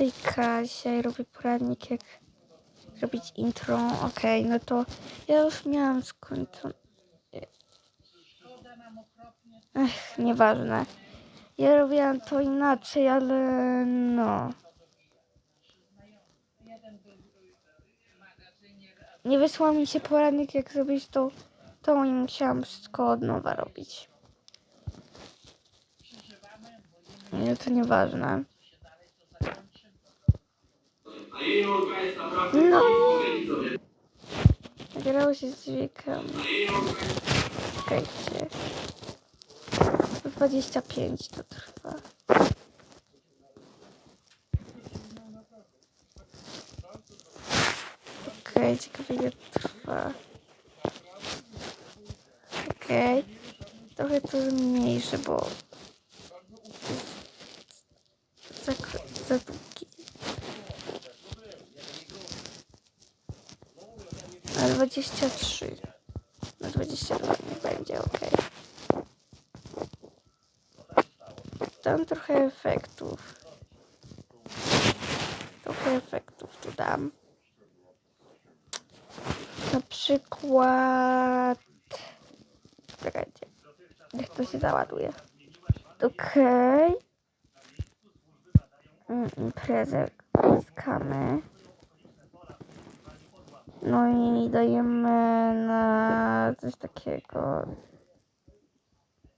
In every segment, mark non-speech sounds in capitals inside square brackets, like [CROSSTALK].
Hej Kasia, ja robię poradnik jak zrobić intro. Okej, no to ja już miałam skończone. Ech, nieważne. Ja robiłam to inaczej, ale no. Nie wysłał mi się poradnik jak zrobić to, to i musiałam wszystko od nowa robić. Nie, to nieważne. A jej orga jest naprawdę No. widzowie. Grało się z orga Czekajcie. 25 to trwa. Okej, ciekawe ile to trwa. Okej. Trochę to mniejsze, bo za, za 23. Na 22 niech będzie ok. Dam trochę efektów. Trochę efektów tu dam. Na przykład. Czekajcie. Niech to się załaduje. Okej. Mm, Imprezę skamy. No i dajemy na coś takiego.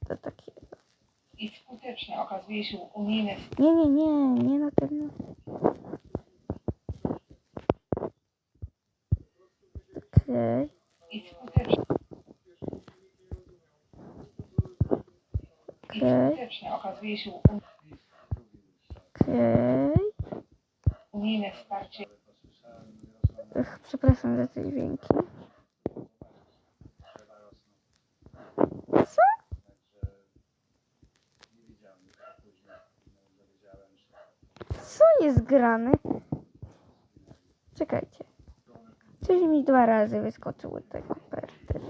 To takiego. i skutecznie okazuje się unijne Nie, nie, nie, nie na ten. Okej. i skutecznie, okazuje się unijne wsparcie Ech, Przepraszam za te dźwięki. Co? Co jest grane? Czekajcie. Coś mi dwa razy wyskoczyły te koperty.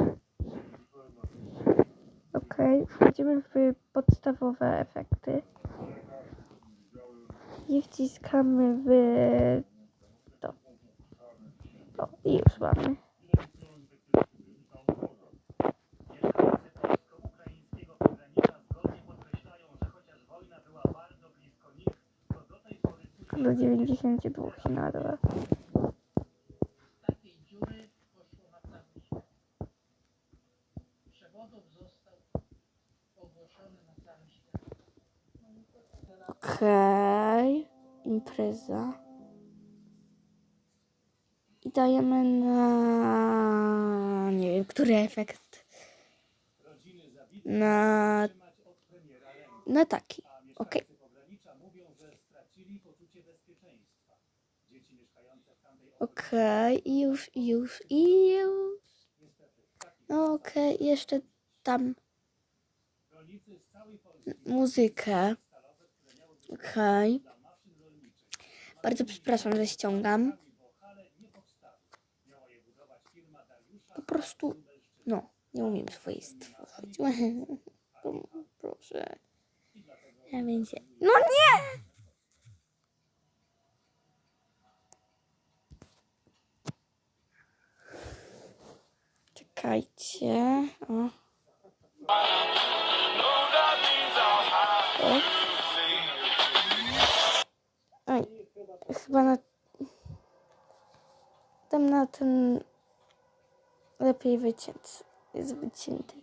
Okej, wchodzimy w podstawowe efekty. I wciskamy w i już mamy. Do 92 się nadawa. takiej dziury poszło dajemy na... Nie wiem, który efekt. Na... Na taki. Okej, i już, już, już. No okej, jeszcze tam muzykę. Okej. Bardzo przepraszam, że ściągam. Po prostu, no, nie umiem swojej stworzyć. [LAUGHS] Proszę. Ja będzie. No nie! Czekajcie. O. O. Chyba na... Tam na ten... Lepiej wyciąć. Jest wycięty.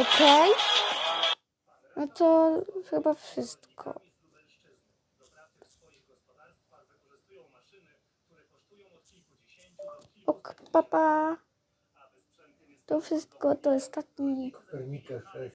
Okej. No to chyba wszystko. Ok, papa. To wszystko, to ostatni